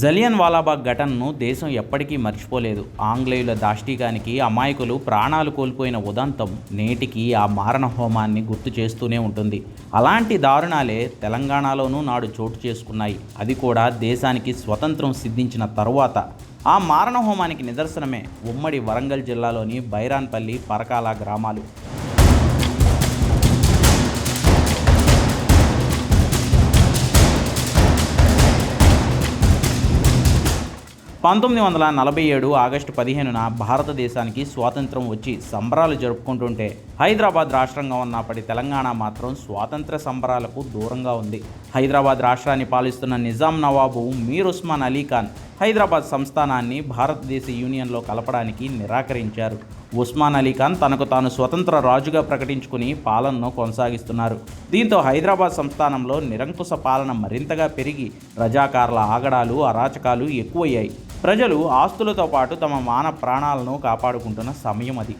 జలియన్ వాలాబాగ్ ఘటనను దేశం ఎప్పటికీ మర్చిపోలేదు. ఆంగ్లేయుల దాష్టీకానికి అమాయకులు ప్రాణాలు కోల్పోయిన ఉదంతం నేటికి ఆ మారణ హోమాన్ని గుర్తు చేస్తూనే ఉంటుంది. అలాంటి దారుణాలే తెలంగాణలోనూ నాడు చోటు చేసుకున్నాయి. అది కూడా దేశానికి స్వతంత్రం సిద్ధించిన తరువాత. ఆ మారణ హోమానికి నిదర్శనమే ఉమ్మడి వరంగల్ జిల్లాలోని బైరాన్పల్లి పరకాల గ్రామాలు. పంతొమ్మిది వందల నలభై ఏడు ఆగస్టు పదిహేనున భారతదేశానికి స్వాతంత్రం వచ్చి సంబరాలు జరుపుకుంటుంటే హైదరాబాద్ రాష్ట్రంగా ఉన్నప్పటి తెలంగాణ మాత్రం స్వాతంత్ర సంబరాలకు దూరంగా ఉంది. హైదరాబాద్ రాష్ట్రాన్ని పాలిస్తున్న నిజాం నవాబు మీర్ ఉస్మాన్ అలీ ఖాన్ హైదరాబాద్ సంస్థానాన్ని భారతదేశ యూనియన్లో కలపడానికి నిరాకరించారు. ఉస్మాన్ అలీ ఖాన్ తనకు తాను స్వతంత్ర రాజుగా ప్రకటించుకుని పాలనను కొనసాగిస్తున్నారు. దీంతో హైదరాబాద్ సంస్థానంలో నిరంకుశ పాలన మరింతగా పెరిగి రజాకార్ల ఆగడాలు అరాచకాలు ఎక్కువయ్యాయి. ప్రజలు ఆస్తులతో పాటు తమ మాన ప్రాణాలను కాపాడుకుంటున్న సమయం అది.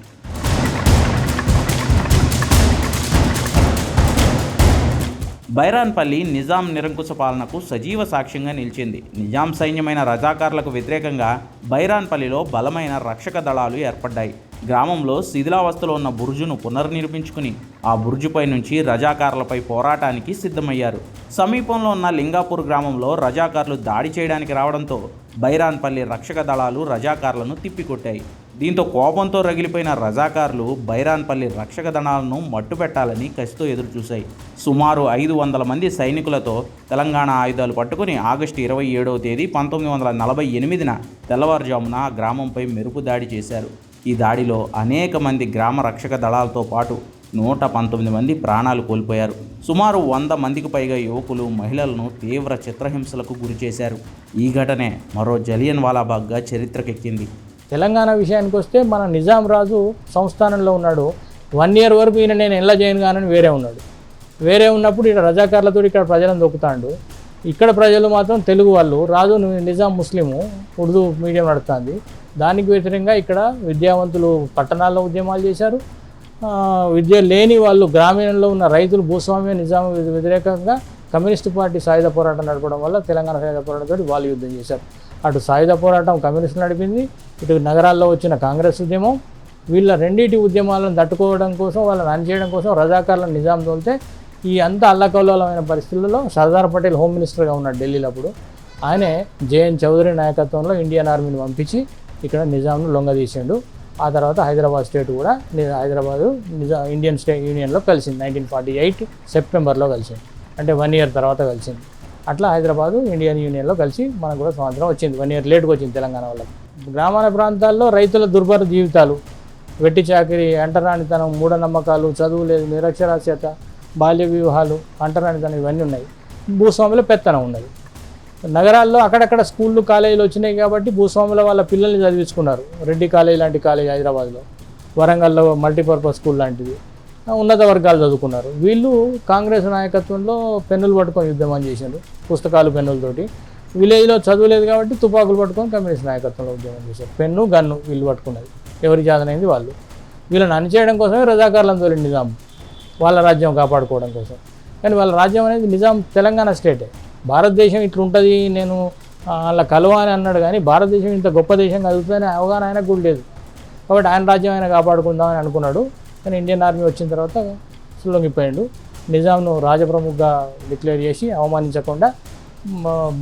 బైరాన్పల్లి నిజాం నిరంకుశ పాలనకు సజీవ సాక్ష్యంగా నిలిచింది. నిజాం సైన్యమైన రజాకార్లకు వ్యతిరేకంగా బైరాన్పల్లిలో బలమైన రక్షక దళాలు ఏర్పడ్డాయి. గ్రామంలో శిథిలావస్థలో ఉన్న బుర్జును పునర్నిర్మించుకుని ఆ బుర్జుపై నుంచి రజాకార్లపై పోరాటానికి సిద్ధమయ్యారు. సమీపంలో ఉన్న లింగాపూర్ గ్రామంలో రజాకార్లు దాడి చేయడానికి రావడంతో బైరాన్పల్లి రక్షక దళాలు రజాకార్లను తిప్పికొట్టాయి. దీంతో కోపంతో రగిలిపోయిన రజాకార్లు బైరాన్పల్లి రక్షక దళాలను మట్టుపెట్టాలని కసితో ఎదురుచూశాయి. సుమారు ఐదు వందల మంది సైనికులతో తెలంగాణ ఆయుధాలు పట్టుకుని ఆగస్టు ఇరవై ఏడవ తేదీ పంతొమ్మిది వందల నలభై ఎనిమిదిన తెల్లవారుజామున గ్రామంపై మెరుపు దాడి చేశారు. ఈ దాడిలో అనేక మంది గ్రామ రక్షక దళాలతో పాటు నూట పంతొమ్మిది మంది ప్రాణాలు కోల్పోయారు. సుమారు వంద మందికి పైగా యువకులు మహిళలను తీవ్ర చిత్రహింసలకు గురి చేశారు. ఈ ఘటనే మరో జలియన్ వాలాబాగ్గా చరిత్రకెక్కింది. తెలంగాణ విషయానికి వస్తే మన నిజాం రాజు సంస్థానంలో ఉన్నాడు. వన్ ఇయర్ వరకు ఈయన నేను ఎలా చేయను కానని వేరే ఉన్నాడు. వేరే ఉన్నప్పుడు ఇక్కడ రజాకారులతో ఇక్కడ ప్రజలను దొక్కుతాడు. ఇక్కడ ప్రజలు మాత్రం తెలుగు వాళ్ళు. రాజు నిజాం ముస్లిము ఉర్దూ మీడియం నడుస్తుంది దానికి వ్యతిరేకంగా ఇక్కడ విద్యావంతులు పట్టణాల్లో ఉద్యమాలు చేశారు. విద్య లేని వాళ్ళు గ్రామీణంలో ఉన్న రైతులు భూస్వామ్య నిజాం వ్యతిరేకంగా కమ్యూనిస్ట్ పార్టీ సాయుధ పోరాటం నడపడం వల్ల తెలంగాణ సాయుధ పోరాటంతో వాళ్ళు యుద్ధం చేశారు. అటు సాయుధ పోరాటం కమ్యూనిస్టులు నడిపింది ఇటు నగరాల్లో వచ్చిన కాంగ్రెస్ ఉద్యమం. వీళ్ళ రెండింటి ఉద్యమాలను తట్టుకోవడం కోసం వాళ్ళని అణిచేయడం కోసం రజాకార్లను నిజాం తోలితే ఈ అంత అల్లకల్లోలమైన పరిస్థితుల్లో సర్దార్ పటేల్ హోమ్ మినిస్టర్గా ఉన్నాడు ఢిల్లీలో అప్పుడు. ఆయనే జేఎన్ చౌదరి నాయకత్వంలో ఇండియన్ ఆర్మీని పంపించి ఇక్కడ నిజాంను లొంగదీసిండు ఆ తర్వాత హైదరాబాద్ స్టేట్ కూడా హైదరాబాదు నిజా ఇండియన్ స్టేట్ యూనియన్లో కలిసింది. నైన్టీన్ ఫార్టీ ఎయిట్ సెప్టెంబర్లో కలిసింది. అంటే వన్ ఇయర్ తర్వాత కలిసింది. అట్లా హైదరాబాదు ఇండియన్ యూనియన్లో కలిసి మనకు కూడా స్వాతంత్రం వచ్చింది. వన్ ఇయర్ లేట్గా వచ్చింది తెలంగాణ వాళ్ళకి. గ్రామాల ప్రాంతాల్లో రైతుల దుర్భర జీవితాలు వెట్టి చాకిరి అంటరానితనం మూఢనమ్మకాలు చదువు లేదు నిరక్షరాస్యత బాల్య వివాహాలు అంటరానితనం ఇవన్నీ ఉన్నాయి. భూస్వాముల పెత్తనం ఉన్నది. నగరాల్లో అక్కడక్కడ స్కూళ్ళు కాలేజీలు వచ్చినాయి కాబట్టి భూస్వాముల వాళ్ళ పిల్లల్ని చదివించుకున్నారు. రెడ్డి కాలేజ్ లాంటి కాలేజ్ హైదరాబాద్లో. వరంగల్లో మల్టీపర్పస్ స్కూల్ లాంటిది. ఉన్నత వర్గాలు చదువుకున్నారు. వీళ్ళు కాంగ్రెస్ నాయకత్వంలో పెన్నులు పట్టుకొని ఉద్యమం చేశారు పుస్తకాలు పెన్నులతోటి విలేజ్లో చదువులేదు కాబట్టి తుపాకులు పట్టుకొని కమ్యూనిస్ట్ నాయకత్వంలో ఉద్యమం చేశారు. పెన్ను గన్ను వీళ్ళు పట్టుకున్నది. ఎవరి జాతనైంది వాళ్ళు. వీళ్ళని అణిచేయడం కోసమే రజాకారులను తోలి నిజాం. వాళ్ళ రాజ్యం కాపాడుకోవడం కోసం. కానీ వాళ్ళ రాజ్యం అనేది నిజాం తెలంగాణ స్టేటే. భారతదేశం ఇట్లుంటుంది నేను అలా కలవా అని అన్నాడు కానీ భారతదేశం ఇంత గొప్ప దేశం కలుగుతుందని అవగాహన ఆయనకు కూడా లేదు. కాబట్టి ఆయన రాజ్యం ఆయన కాపాడుకుందామని అనుకున్నాడు. కానీ ఇండియన్ ఆర్మీ వచ్చిన తర్వాత లొంగిపోయాడు నిజాంను రాజప్రముఖగా డిక్లేర్ చేసి అవమానించకుండా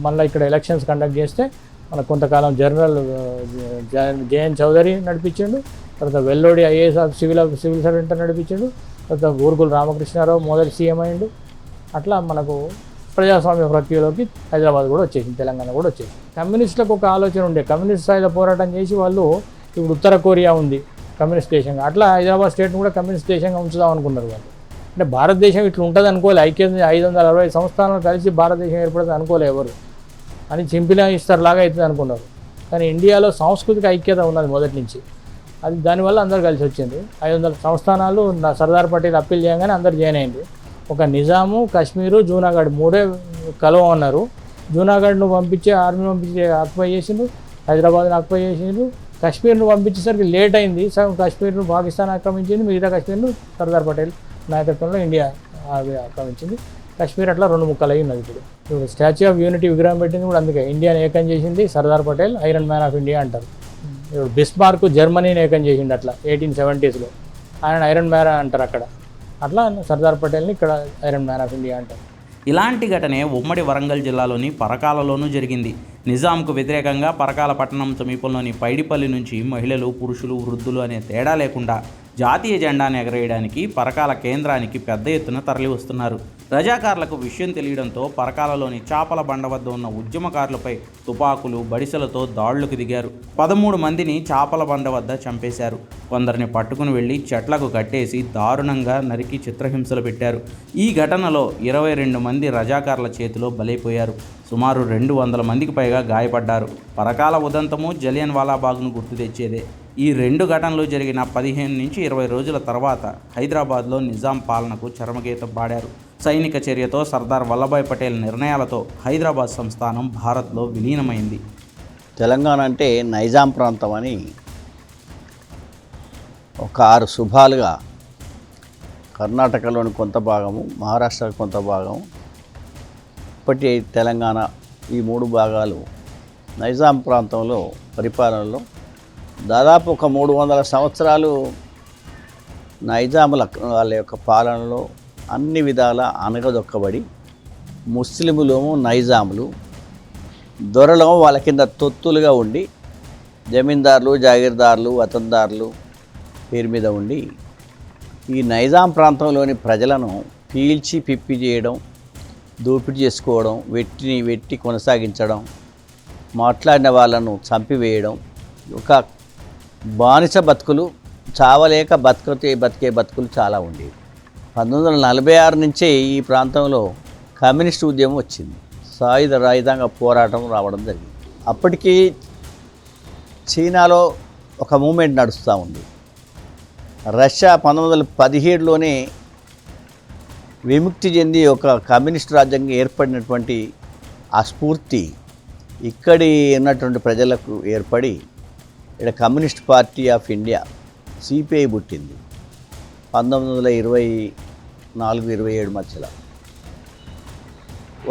మళ్ళీ ఇక్కడ ఎలక్షన్స్ కండక్ట్ చేస్తే మన కొంతకాలం జనరల్ జేఎన్ చౌదరి నడిపించిండు. తర్వాత Vellodi IAS civil civil servant నడిపించిండు. తర్వాత ఊరుగుల రామకృష్ణారావు మొదటి సీఎం అయిండు. అట్లా మనకు ప్రజాస్వామ్య ప్రక్రియలోకి హైదరాబాద్ కూడా వచ్చేసింది తెలంగాణ కూడా వచ్చేసింది. కమ్యూనిస్టులకు ఒక ఆలోచన ఉండే కమ్యూనిస్ట్ స్థాయిలో పోరాటం చేసి వాళ్ళు ఇప్పుడు ఉత్తర కొరియా ఉంది కమ్యూనిస్ట్ దేశంగా. అట్లా హైదరాబాద్ స్టేట్ను కూడా కమ్యూనిస్ట్ దేశంగా ఉంచుదాం అనుకున్నారు వాళ్ళు. అంటే భారతదేశం ఇట్లా ఉంటుంది అనుకోలే ఐక్యత ఐదు వందల అరవై సంస్థానాలు కలిసి భారతదేశం ఏర్పడుతుంది అనుకోలే ఎవరు. అని చింపిన ఇస్తారు లాగా అవుతుంది అనుకున్నారు. కానీ ఇండియాలో సాంస్కృతిక ఐక్యత ఉన్నది మొదటి నుంచి. అది దానివల్ల అందరు కలిసి వచ్చింది. ఐదు వందల సంస్థానాలు సర్దార్ పటేల్ అప్పీల్ చేయగానే అందరు జాయిన్ అయింది ఒక నిజాము కాశ్మీరు జూనాగఢ్ మూడే కలవ ఉన్నారు జూనాగఢ్ను పంపించి ఆర్మీ పంపించి ఆక్యుపై చేసిండు హైదరాబాద్ను ఆక్యుపై చేసిండు కాశ్మీర్ను పంపించేసరికి లేట్ అయింది. సగం కాశ్మీర్ను పాకిస్తాన్ ఆక్రమించింది మిగతా కాశ్మీర్ను సర్దార్ పటేల్ నాయకత్వంలో ఇండియా ఆక్రమించింది. కాశ్మీర్ అట్లా రెండు ముక్కలు అయి ఉన్నది ఇప్పుడు. ఇప్పుడు స్టాచ్యూ ఆఫ్ యూనిటీ విగ్రహం పెట్టింది కూడా అందుకే. ఇండియాని ఏకం చేసింది Sardar Patel iron man of India అంటారు. ఇప్పుడు బిస్మార్క్ జర్మనీని ఏకం చేసిండు అట్లా ఎయిటీన్ సెవెంటీస్లో. ఆయన ఐరన్ మ్యాన్ అంటారు అక్కడ. అట్లా సర్దార్ పటేల్ని ఇక్కడ ఐరన్ మ్యాన్ ఆఫ్ ఇండియా అంటారు. ఇలాంటి ఘటనే ఉమ్మడి వరంగల్ జిల్లాలోని పరకాలలోనూ జరిగింది. నిజాంకు వ్యతిరేకంగా పరకాల పట్టణం సమీపంలోని పైడిపల్లి నుంచి మహిళలు పురుషులు వృద్ధులు అనే తేడా లేకుండా జాతీయ జెండాను ఎగరేయడానికి పరకాల కేంద్రానికి పెద్ద ఎత్తున తరలి వస్తున్నారు రజాకారులకు విషయం తెలియడంతో పరకాలలోని చాపల బండ వద్ద ఉన్న ఉద్యమకారులపై తుపాకులు బడిసలతో దాడులకు దిగారు. పదమూడు మందిని చాపల బండ వద్ద చంపేశారు. కొందరిని పట్టుకుని వెళ్ళి చెట్లకు కట్టేసి దారుణంగా నరికి చిత్రహింసలు పెట్టారు. ఈ ఘటనలో ఇరవై రెండు మంది రజాకారుల చేతిలో బలైపోయారు. సుమారు రెండు వందల మందికి పైగా గాయపడ్డారు. పరకాల ఉదంతము జలియన్ వాలాబాగ్ను గుర్తు తెచ్చేదే. ఈ రెండు ఘటనలు జరిగిన పదిహేను నుంచి ఇరవై రోజుల తర్వాత హైదరాబాద్లో నిజాం పాలనకు చరమగీతం పాడారు. సైనిక చర్యతో సర్దార్ వల్లభాయ్ పటేల్ నిర్ణయాలతో హైదరాబాద్ సంస్థానం భారత్లో విలీనమైంది. తెలంగాణ అంటే నైజాం ప్రాంతం అని ఒక ఆరు శుభాలుగా కర్ణాటకలోని కొంత భాగము మహారాష్ట్ర కొంత భాగం ఇప్పటి తెలంగాణ ఈ మూడు భాగాలు నైజాం ప్రాంతంలో పరిపాలనలో దాదాపు ఒక మూడు వందల సంవత్సరాలు నైజాముల వాళ్ళ యొక్క పాలనలో అన్ని విధాల అనగదొక్కబడి ముస్లిములేమో నైజాములు దొరలేమో వాళ్ళ కింద తొత్తులుగా ఉండి జమీందారులు జాగీర్దారులు వతందారులు పేరు మీద ఉండి ఈ నైజాం ప్రాంతంలోని ప్రజలను పీల్చి పిప్పి చేయడం దోపిడీ చేసుకోవడం వెట్టిని వెట్టి కొనసాగించడం మాట్లాడిన వాళ్ళను చంపివేయడం ఒక బానిస బతుకులు చావలేక బతుకతే బతికే బతుకులు చాలా ఉండేవి. పంతొమ్మిది వందల నలభై ఆరు నుంచే ఈ ప్రాంతంలో కమ్యూనిస్ట్ ఉద్యమం వచ్చింది. సాయుధ రాయుధంగా పోరాటం రావడం జరిగింది. అప్పటికీ చైనాలో ఒక మూమెంట్ నడుస్తూ ఉంది. రష్యా పంతొమ్మిది వందల పదిహేడులోనే విముక్తి చెంది ఒక కమ్యూనిస్ట్ రాజ్యంగా ఏర్పడినటువంటి ఆ స్ఫూర్తి ఇక్కడి ఉన్నటువంటి ప్రజలకు ఏర్పడి ఇక్కడ communist party of India CPI పుట్టింది. పంతొమ్మిది వందల ఇరవై నాలుగు ఇరవై ఏడు మధ్యలో.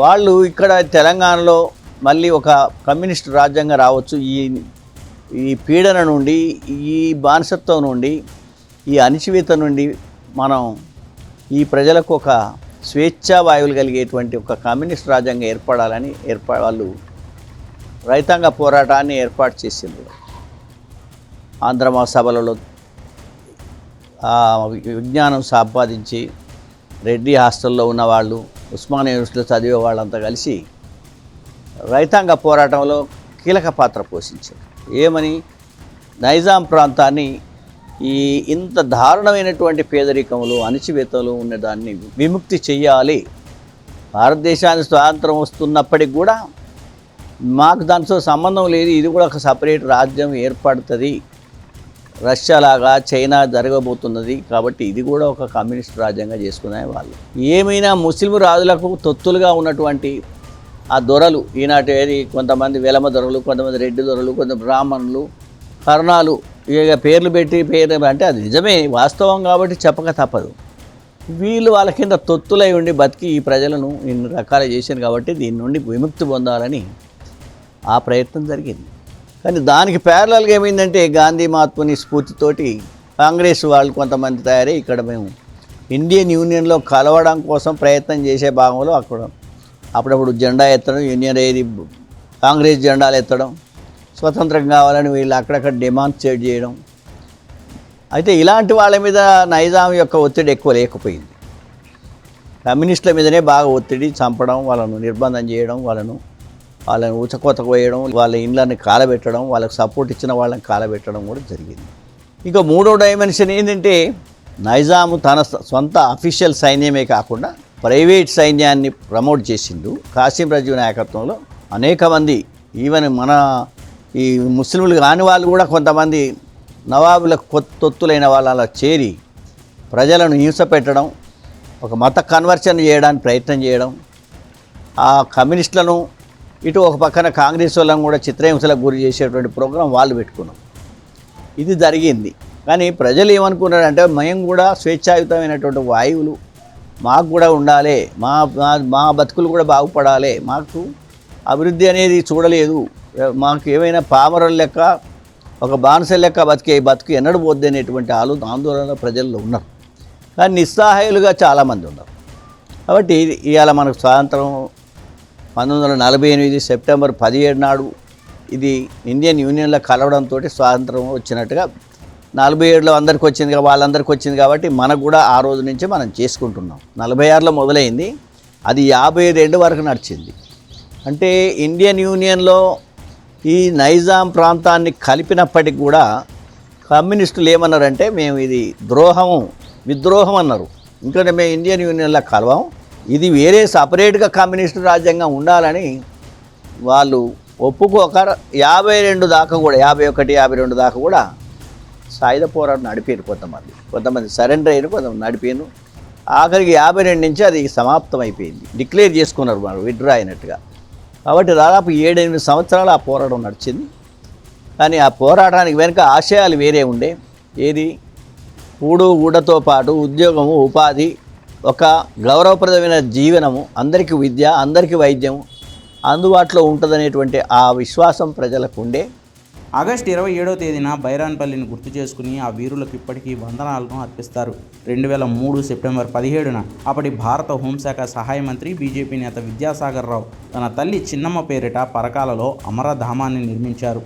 వాళ్ళు ఇక్కడ తెలంగాణలో మళ్ళీ ఒక కమ్యూనిస్ట్ రాజ్యంగా రావచ్చు. ఈ ఈ పీడన నుండి ఈ బానిసత్వం నుండి ఈ అణిచివేత నుండి మనం ఈ ప్రజలకు ఒక స్వేచ్ఛావాయువులు కలిగేటువంటి ఒక కమ్యూనిస్ట్ రాజ్యాంగం ఏర్పడాలని ఏర్పా వాళ్ళు రైతాంగ పోరాటాన్ని ఏర్పాటు చేసింది ఆంధ్ర మహాసభలలో విజ్ఞానం సంపాదించి రెడ్డి హాస్టల్లో ఉన్నవాళ్ళు ఉస్మానియా యూనివర్సిటీలో చదివే వాళ్ళంతా కలిసి రైతాంగ పోరాటంలో కీలక పాత్ర పోషించారు. ఏమని? నైజాం ప్రాంతాన్ని ఈ ఇంత దారుణమైనటువంటి పేదరికంలో అణచివేతలు ఉన్నదాన్ని విముక్తి చెయ్యాలి. భారతదేశానికి స్వాతంత్రం వస్తున్నప్పటికి కూడా మాకు దానితో సంబంధం లేదు. ఇది కూడా ఒక సపరేట్ రాజ్యం ఏర్పడుతుంది. రష్యా లాగా చైనా జరగబోతున్నది కాబట్టి ఇది కూడా ఒక కమ్యూనిస్ట్ రాజ్యంగా చేసుకునే వాళ్ళు. ఏమైనా ముస్లిం రాజులకు తొత్తులుగా ఉన్నటువంటి ఆ దొరలు ఈనాటి కొంతమంది వెలమ దొరలు కొంతమంది రెడ్డి దొరలు కొంత బ్రాహ్మణులు కర్ణాలు ఇక పేర్లు పెట్టి పేరు అంటే అది నిజమే వాస్తవం కాబట్టి చెప్పక తప్పదు. వీళ్ళు వాళ్ళ కింద తొత్తులై ఉండి బతికి ఈ ప్రజలను ఇన్ని రకాలు చేశారు కాబట్టి దీని నుండి విముక్తి పొందాలని ఆ ప్రయత్నం జరిగింది. కానీ దానికి ప్యారలల్గా ఏమైందంటే గాంధీ మహాత్ముని స్ఫూర్తితోటి కాంగ్రెస్ వాళ్ళు కొంతమంది తయారై ఇక్కడ మేము ఇండియన్ యూనియన్లో కలవడం కోసం ప్రయత్నం చేసే భాగంలో అక్కడ అప్పుడప్పుడు జెండా ఎత్తడం యూనియన్ ఏది కాంగ్రెస్ జెండాలు ఎత్తడం స్వతంత్రం కావాలని వీళ్ళు అక్కడక్కడ డిమాన్స్ట్రేట్ చేయడం. అయితే ఇలాంటి వాళ్ళ మీద నైజాం యొక్క ఒత్తిడి ఎక్కువ లేకపోయింది. కమ్యూనిస్టుల మీదనే బాగా ఒత్తిడి చంపడం వాళ్ళను నిర్బంధం చేయడం వాళ్ళను వాళ్ళని ఊచకోత కోయడం వాళ్ళ ఇండ్లని కాలబెట్టడం వాళ్ళకి సపోర్ట్ ఇచ్చిన వాళ్ళని కాలబెట్టడం కూడా జరిగింది. ఇంకా మూడో డైమెన్షన్ ఏంటంటే నైజాము తన సొంత అఫీషియల్ సైన్యమే కాకుండా ప్రైవేట్ సైన్యాన్ని ప్రమోట్ చేసిండు. కాసిం రజు నాయకత్వంలో అనేక మంది ఈవెన్ మన ఈ ముస్లింలు కాని వాళ్ళు కూడా కొంతమంది నవాబుల కొత్త తొత్తులైన వాళ్ళ అలా చేరి ప్రజలను హింస పెట్టడం ఒక మత కన్వర్షన్ చేయడానికి ప్రయత్నం చేయడం ఆ కమ్యూనిస్టులను ఇటు ఒక పక్కన కాంగ్రెస్ వాళ్ళని కూడా చిత్రహింసలకు గురి చేసేటువంటి ప్రోగ్రాం వాళ్ళు పెట్టుకున్నాం. ఇది జరిగింది. కానీ ప్రజలు ఏమనుకున్నారంటే మేము కూడా స్వేచ్ఛాయుతమైనటువంటి వాయువులు మాకు కూడా ఉండాలి మా మా- మా బతుకులు కూడా బాగుపడాలి మాకు అభివృద్ధి అనేది చూడలేదు. మాకు ఏమైనా పామరుల లెక్క ఒక బానిస లెక్క బతికే బతుకు ఎన్నడు పోద్ది అనేటువంటి ఆలో ఆందోళన ప్రజల్లో ఉన్నారు. కానీ నిస్సహాయులుగా చాలామంది ఉన్నారు. కాబట్టి ఇవాళ మనకు స్వాతంత్రం పంతొమ్మిది వందల నలభై ఎనిమిది సెప్టెంబర్ పదిహేడు నాడు ఇది ఇండియన్ యూనియన్లో కలవడంతో స్వాతంత్రం వచ్చినట్టుగా నలభై ఏడులో అందరికి వచ్చింది వాళ్ళందరికి వాళ్ళందరికీ వచ్చింది కాబట్టి మనకు కూడా ఆ రోజు నుంచే మనం చేసుకుంటున్నాం. నలభై ఆరులో మొదలైంది. అది యాభై ఐదేళ్ళ వరకు నడిచింది. అంటే ఇండియన్ యూనియన్లో ఈ నైజాం ప్రాంతాన్ని కలిపినప్పటికి కూడా కమ్యూనిస్టులు ఏమన్నారంటే మేము ఇది ద్రోహము విద్రోహం అన్నారు. ఎందుకంటే మేము ఇండియన్ యూనియన్లో కలవాము ఇది వేరే సపరేట్గా కమ్యూనిస్టు రాజ్యాంగం ఉండాలని వాళ్ళు ఒప్పుకోక యాభై రెండు దాకా కూడా యాభై ఒకటి యాభై రెండు దాకా కూడా సాయుధ పోరాటం నడిపారు కొంతమంది. కొంతమంది సరెండర్ అయిన కొంతమంది నడిపారు. ఆఖరికి యాభై రెండు నుంచి అది సమాప్తం అయిపోయింది డిక్లేర్ చేసుకున్నారు మనం విత్డ్రా అయినట్టుగా. కాబట్టి దాదాపు ఏడెనిమిది సంవత్సరాలు ఆ పోరాటం నడిచింది. కానీ ఆ పోరాటానికి వెనుక ఆశయాలు వేరే ఉండే. ఏది? కూడు ఊడతో పాటు ఉద్యోగము ఉపాధి ఒక గౌరవప్రదమైన జీవనము అందరికీ విద్య అందరికీ వైద్యం అందుబాటులో ఉంటుందనేటువంటి ఆ విశ్వాసం ప్రజలకు ఉండే ఆగస్టు ఇరవై ఏడో తేదీన బైరాన్పల్లిని గుర్తు చేసుకుని ఆ వీరులకు ఇప్పటికీ వందనాలను అర్పిస్తారు. రెండు వేల మూడు సెప్టెంబర్ పదిహేడున అప్పటి భారత హోంశాఖ సహాయ మంత్రి బీజేపీ నేత విద్యాసాగర్ రావు తన తల్లి చిన్నమ్మ పేరిట పరకాలలో అమరధామాన్ని నిర్మించారు.